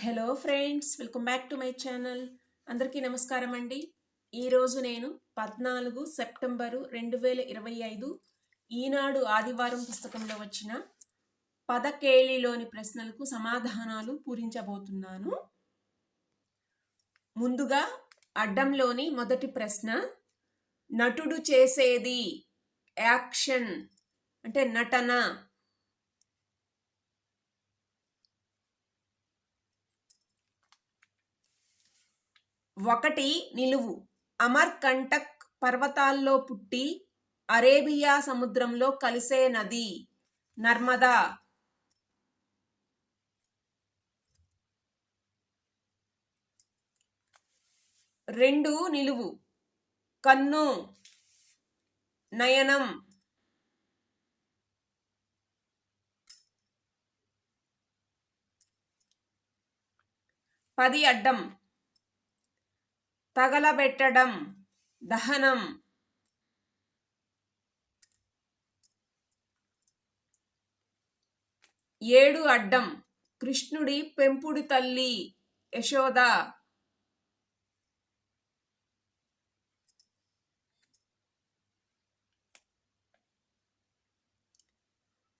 Hello friends welcome back to my channel. అందరికీ నమస్కారం అండి. ఈరోజు నేను పద్నాలుగు సెప్టెంబరు రెండు వేల ఇరవై ఐదు ఈనాడు ఆదివారం పుస్తకంలో వచ్చిన పదకేళిలోని ప్రశ్నలకు సమాధానాలు పూరించబోతున్నాను. ముందుగా అడ్డంలోని మొదటి ప్రశ్న నటుడు చేసేది యాక్షన్ అంటే నటన. ఒకటి నిలువు. అమర్కంటక్ పర్వతాల్లో పుట్టి అరేబియా సముద్రంలో కలిసే నది. నర్మదా. రెండు నిలువు. కన్ను. నయనం. పది అడ్డం. తగలబెట్టడం దహనం. ఏడు అడ్డం కృష్ణుడి పెంపుడు తల్లి యశోద.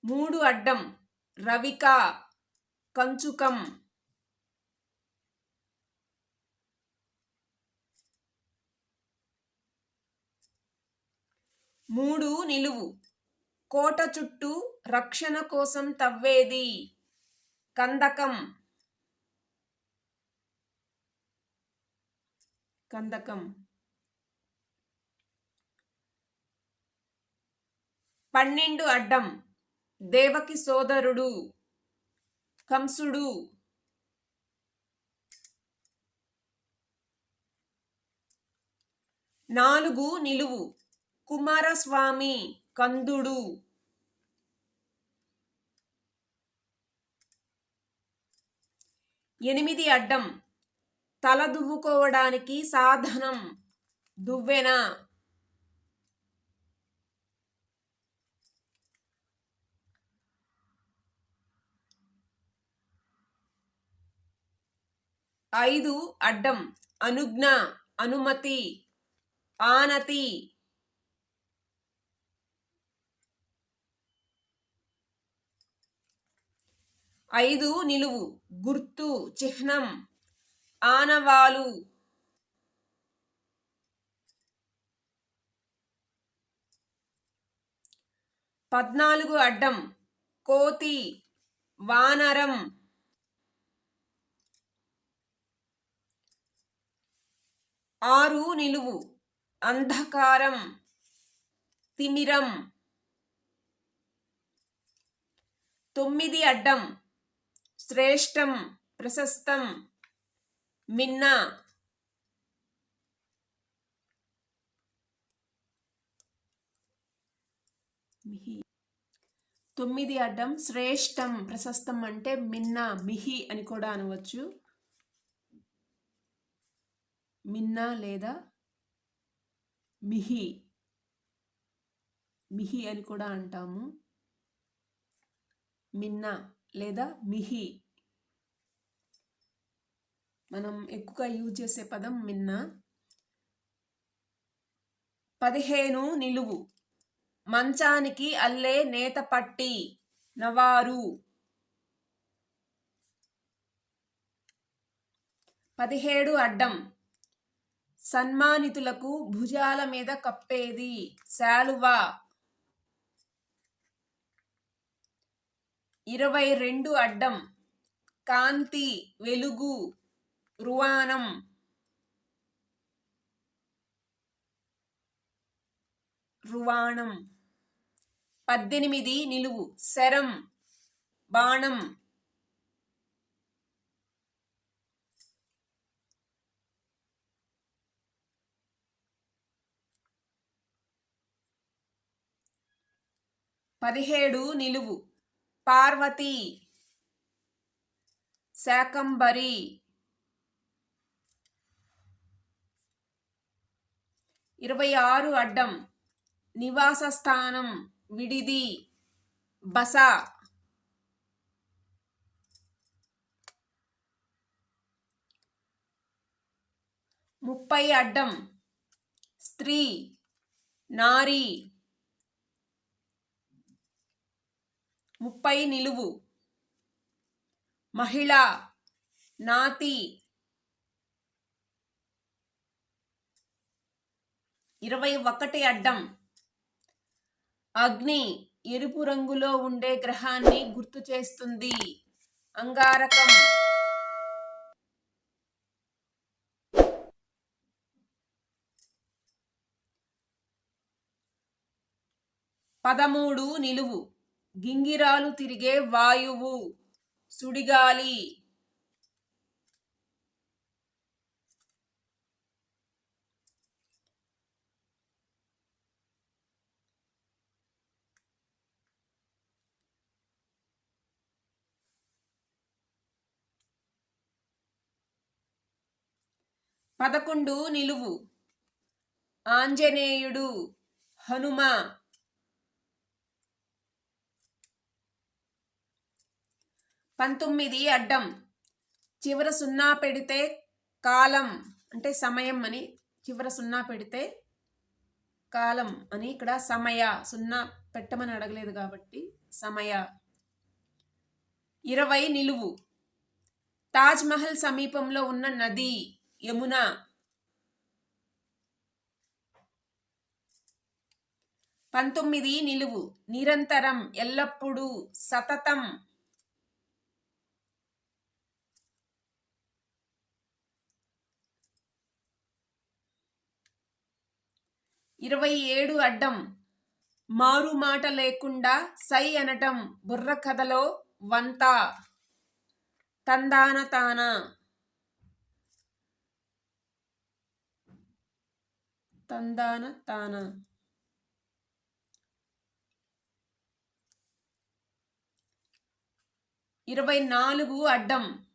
మూడు అడ్డం రవిక కంచుకం. మూడు నిలువు. కోట చుట్టూ రక్షణ కోసం తవ్వేది. కందకం. కందకం. పన్నెండు అడ్డం. దేవకి సోదరుడు. కంసుడు. నాలుగు నిలువు. కుమారస్వామి కందుడు. ఎనిమిది అడ్డం. తల దువ్వుకోవడానికి సాధనం. దువ్వెన. ఐదు అడ్డం. అనుజ్ఞ అనుమతి. ఆనతి. ఐదు నిలువు గుర్తు చిహ్నం ఆనవాలు. పద్నాలుగు అడ్డం కోతి వానరం. ఆరు నిలువు అంధకారం తిమిరం. తొమ్మిది అడ్డం శ్రేష్టం ప్రశస్తం మిన్న. మిహి. తొమ్మిది అడ్డం శ్రేష్టం ప్రశస్తం అంటే మిన్న మిహి అని కూడా అనవచ్చు. మిన్న లేదా మిహి. మిహి అని కూడా అంటాము. మిన్నా. లేదా మిహి. మనం ఎక్కువగా యూజ్ చేసే పదం మిన్న. పదిహేను నిలువు. మంచానికి అల్లే నేత పట్టి. నవారు. పదిహేడు అడ్డం. సన్మానితులకు భుజాల మీద కప్పేది. శాలువా. ఇరవై రెండు అడ్డం. కాంతి వెలుగు రువానం రువాణం. పద్దెనిమిది నిలువు. శరం. బాణం. పదిహేడు నిలువు. పార్వతి. శాకంబరి. ఇరవై ఆరు అడ్డం. నివాస స్థానం విడిది. బస. ముప్పై అడ్డం. స్త్రీ. నారీ. ముప్పై నిలువు. మహిళ నాతి. ఇరవై ఒకటి అడ్డం. అగ్ని ఎరుపు రంగులో ఉండే గ్రహాన్ని గుర్తు చేస్తుంది. అంగారకం. పదమూడు నిలువు. గింగిరాలు తిరిగే వాయువు. సుడిగాలి. పదకొండు నిలువు. ఆంజనేయుడు హనుమ. పంతొమ్మిది అడ్డం. చివర సున్నా పెడితే కాలం అంటే సమయం అని చివర సున్నా పెడితే కాలం అని ఇక్కడ సమయ సున్నా పెట్టమని అడగలేదు కాబట్టి సమయ. ఇరవై నిలువు. తాజ్మహల్ సమీపంలో ఉన్న నది యమున. పంతొమ్మిది నిలువు. నిరంతరం ఎల్లప్పుడూ సతతం ఇరవై ఏడు అడ్డం. మారు మాట లేకుండా సై అనటం బుర్ర కథలో వంత. తందాన తాన. తందాన తాన. ఇరవై నాలుగు అడ్డం.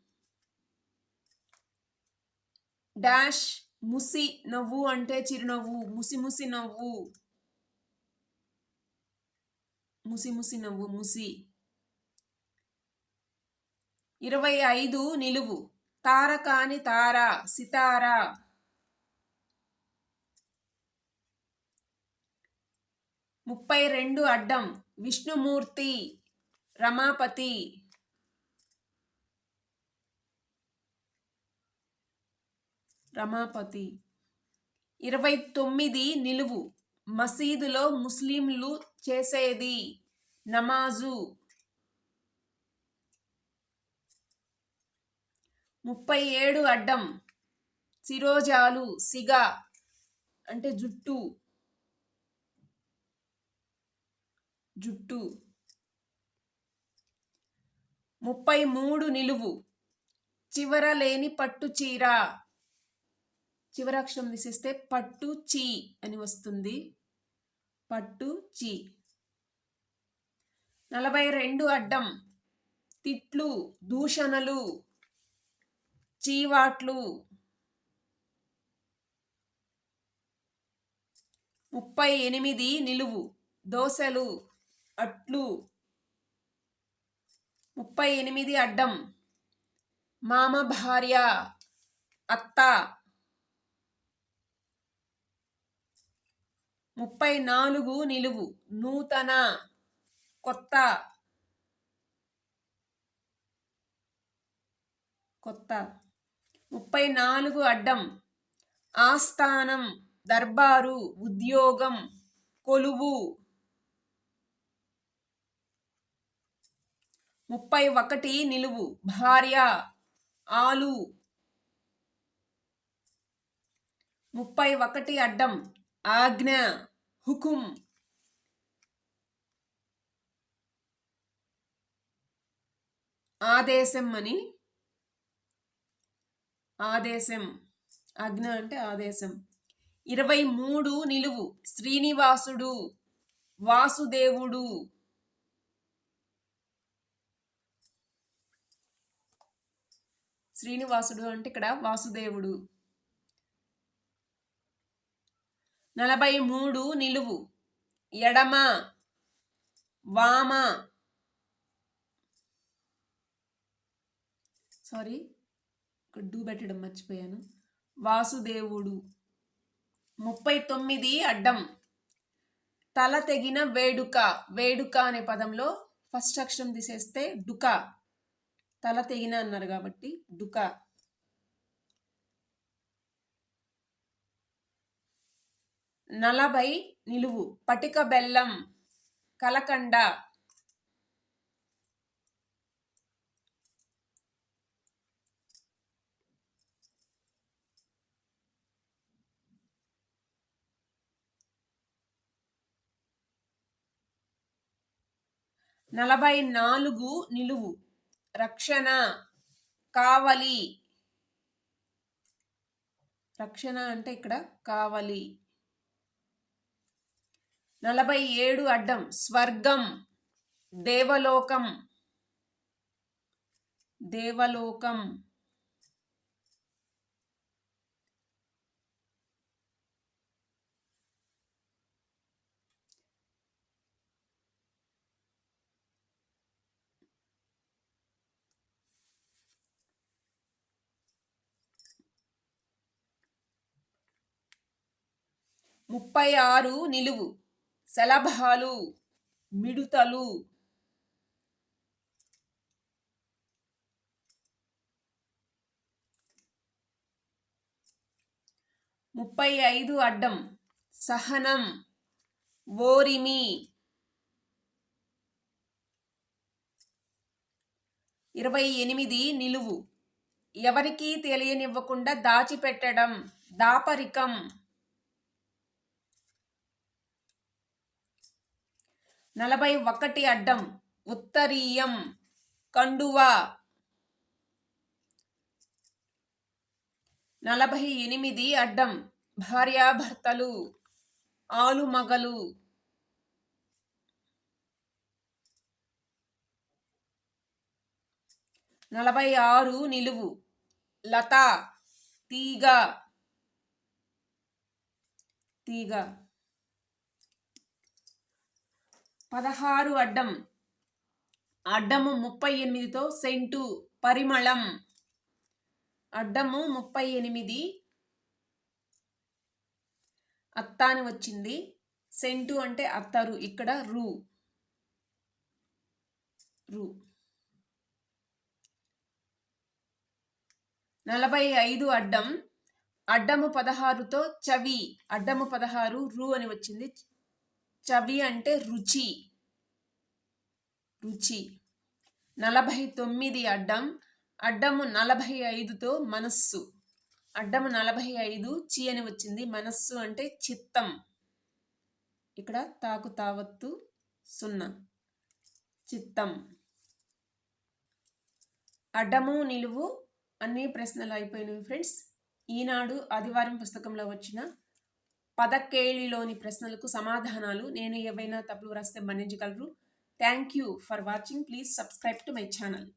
డాష్ ముసి నవ్వు అంటే చిరునవ్వు ముసి ముసి నవ్వు. ముసి ముసి నవ్వు ముసి. ఇరవై ఐదు నిలువు. తార కాని తార సితార. ముప్పై రెండు అడ్డం. విష్ణుమూర్తి రమాపతి. రమాపతి. ఇరవై తొమ్మిది నిలువు. మసీదులో ముస్లింలు చేసేది నమాజు. ముప్పై ఏడు అడ్డం. సిరోజాలు సిగ అంటే జుట్టు. జుట్టు. ముప్పై మూడు నిలువు. చివర లేని పట్టు చీర. చివరాక్షరం తీసేస్తే పట్టు చీ అని వస్తుంది. పట్టు చీ. నలభై రెండు అడ్డం. తిట్లు దూషణలు చీవాట్లు. ముప్పై ఎనిమిది నిలువు. దోశలు అట్లు. ముప్పై ఎనిమిది అడ్డం. మామ భార్య అత్త. ముప్పై నాలుగు నిలువు. నూతన కొత్త కొత్త. ముప్పై నాలుగు అడ్డం. ఆస్థానం దర్బారు ఉద్యోగం కొలువు. ముప్పై ఒకటి నిలువు. భార్య ఆలు. ముప్పై ఒకటి అడ్డం. ఆజ్ఞ హుకుం. ఆదేశం అని. ఆదేశం. ఆజ్ఞ అంటే ఆదేశం. ఇరవై మూడు నిలువు. శ్రీనివాసుడు వాసుదేవుడు. శ్రీనివాసుడు అంటే ఇక్కడ వాసుదేవుడు. నలభై మూడు నిలువు. ఎడమ వామ. సారీ ఇక్కడ డూ పెట్టడం మర్చిపోయాను. వాసుదేవుడు. ముప్పై తొమ్మిది అడ్డం. తల తెగిన వేడుక. వేడుక అనే పదంలో ఫస్ట్ అక్షరం తీసేస్తే డుక. తల తెగిన అన్నారు కాబట్టి డుక. నలభై నిలువు. పటిక బెల్లం కలకండ. నలభై నాలుగు నిలువు. రక్షణ కావలి. రక్షణ అంటే ఇక్కడ కావలి. నలభై ఏడు అడ్డం స్వర్గం దేవలోకం. దేవలోకం. ముప్పై ఆరు నిలువు. శలభాలు మిడుతలు ముప్పై ఐదు అడ్డం సహనం ఓరిమి ఇరవై ఎనిమిది నిలువు. ఎవరికీ తెలియనివ్వకుండా దాచిపెట్టడం దాపరికం నలభై ఒకటి అడ్డం. ఉత్తరీయం. కండువా. నలభై ఎనిమిది అడ్డం. భార్యాభర్తలు. ఆలుమగలు. నలభై ఆరు నిలువు. లత. తీగ. తీగ. పదహారు అడ్డం. అడ్డము ముప్పై ఎనిమిదితో సెంటు పరిమళం. అడ్డము ముప్పై ఎనిమిది. అత్తాని వచ్చింది. సెంటు అంటే అత్తరు. ఇక్కడ రు. రు. నలభై ఐదు అడ్డం. అడ్డము పదహారుతో చవి. అడ్డము పదహారు రు అని వచ్చింది. చవి అంటే రుచి. రుచి. నలభై తొమ్మిది అడ్డం. అడ్డము నలభై ఐదుతో మనస్సు. అడ్డము నలభై ఐదు చి అని వచ్చింది. మనస్సు అంటే చిత్తం. ఇక్కడ తాకు తావత్తు సున్నా. చిత్తం. అడ్డము నిలువు అన్ని ప్రశ్నలు అయిపోయినవి ఫ్రెండ్స్. ఈనాడు ఆదివారం పుస్తకంలో వచ్చిన పదకేళిలోని ప్రశ్నలకు సమాధానాలు నేను ఏవైనా తప్పులు వ్రాస్తే మన్నించగలరు. Thank you for watching. Please subscribe to my channel.